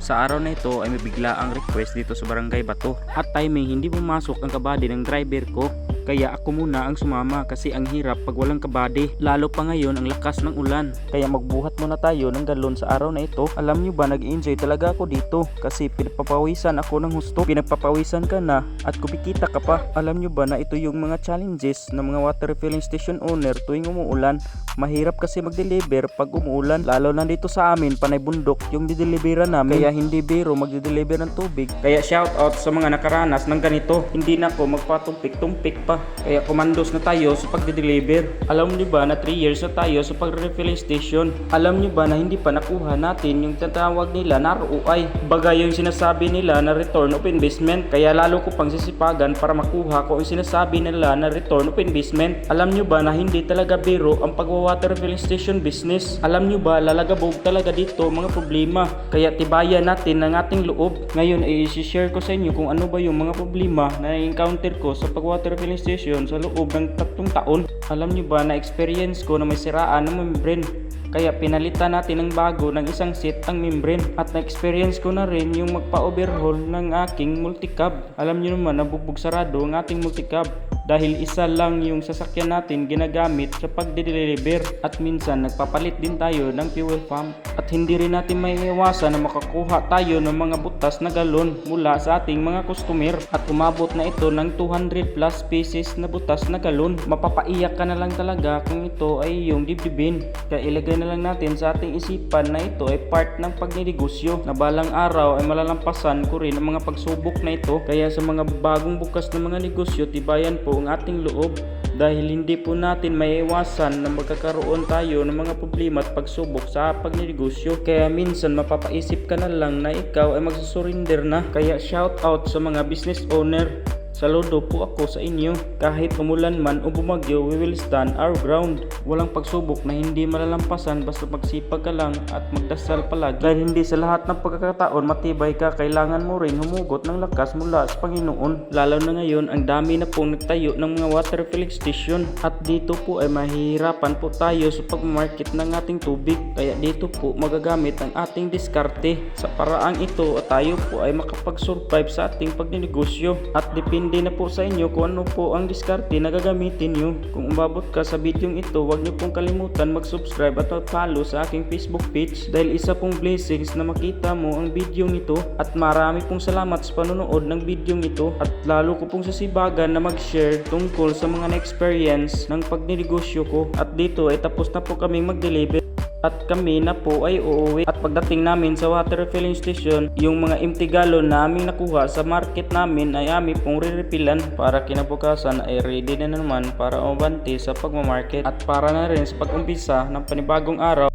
Sa araw na ito ay may bigla ang request dito sa Barangay Bato. At timing hindi pumasok ang kabady ng driver ko. Kaya ako muna ang sumama kasi ang hirap pag walang kabady. Lalo pa ngayon ang lakas ng ulan. Kaya magbuhat muna tayo ng galon sa araw na ito. Alam nyo ba nag-enjoy talaga ako dito kasi pinagpapawisan ako ng husto. Pinagpapawisan ka na at kumikita ka pa. Alam nyo ba na ito yung mga challenges ng mga water refilling station owner tuwing umuulan. Mahirap kasi mag-deliver pag umuulan lalo na dito sa amin panay bundok yung dideliveran namin kaya hindi biro magde-deliver ng tubig kaya shout out sa mga nakaranas ng ganito hindi na ako magpatumpik-tumpik pa kaya kumandos na tayo sa pagde-deliver. Alam niyo ba na 3 years na tayo sa pag-refilling station? Alam niyo ba na hindi pa nakuha natin yung tatawag nila na ROI baga yung sinasabi nila na return of investment kaya lalo ko pang sisipagan para makuha ko yung sinasabi nila na return of investment. Alam niyo ba na hindi talaga biro ang pagwa-water refilling station business? Alam niyo ba lalagabog talaga dito mga problema? Kaya tibayan natin ang ating loob. Ngayon ay i-share ko sa inyo kung ano ba yung mga problema na encounter ko sa pag-water refilling station sa loob ng tatlong taon. Alam niyo ba na experience ko na may siraan ng membrane? Kaya pinalitan natin ng bago ng isang set ang membrane. At na-experience ko na rin yung magpa-overhaul ng aking multicab. Alam niyo naman nabugbog sarado ang ating multicab dahil isa lang yung sasakyan natin ginagamit sa pagde-deliver at minsan nagpapalit din tayo ng fuel pump. At hindi rin natin maiiwasan na makakuha tayo ng mga butas na galon mula sa ating mga customer. At umabot na ito ng 200 plus pieces na butas na galon. Mapapaiyak ka na lang talaga kung ito ay yung dibdibin. Kaya ilagay na lang natin sa ating isipan na ito ay part ng pagninegosyo na balang araw ay malalampasan ko rin ang mga pagsubok na ito. Kaya sa mga bagong bukas na mga negosyo tibayan po ang ating loob dahil hindi po natin maiiwasan na magkakaroon tayo ng mga problema at pagsubok sa pagnegosyo. Kaya minsan mapapaisip ka na lang na ikaw ay magsusurrender na. Kaya shout out sa mga business owner Saludo po ako sa inyo. Kahit umulan man o bumagyo, we will stand our ground. Walang pagsubok na hindi malalampasan basta magsipag ka lang at magdasal palagi. Dahil hindi sa lahat ng pagkakataon matibay ka, kailangan mo rin humugot ng lakas mula sa Panginoon. Lalo na ngayon, ang dami na pong nagtayo ng mga water filling station. At dito po ay mahihirapan po tayo sa pagmarket ng ating tubig. Kaya dito po magagamit ang ating diskarte. Sa paraang ito, tayo po ay makapag-survive sa ating pagnegosyo. At depende na po sa inyo kung ano po ang diskarte na gagamitin nyo. Kung umabot ka sa video ito, huwag nyo pong kalimutan mag-subscribe at mag-follow sa aking Facebook page dahil isa pong blessings na makita mo ang video nito. At marami pong salamat sa panonood ng video ito at lalo ko pong sasibagan na mag-share tungkol sa mga na-experience ng pagnegosyo ko. At dito ay tapos na po kaming mag-deliver at kami na po ay uuwi. At pagdating namin sa water refilling station yung mga empty gallon na aming nakuha sa market namin ay aming pong re-refillan para kinabukasan ay ready na naman para umabante sa pagmamarket. At para na rin sa pag-umpisa ng panibagong araw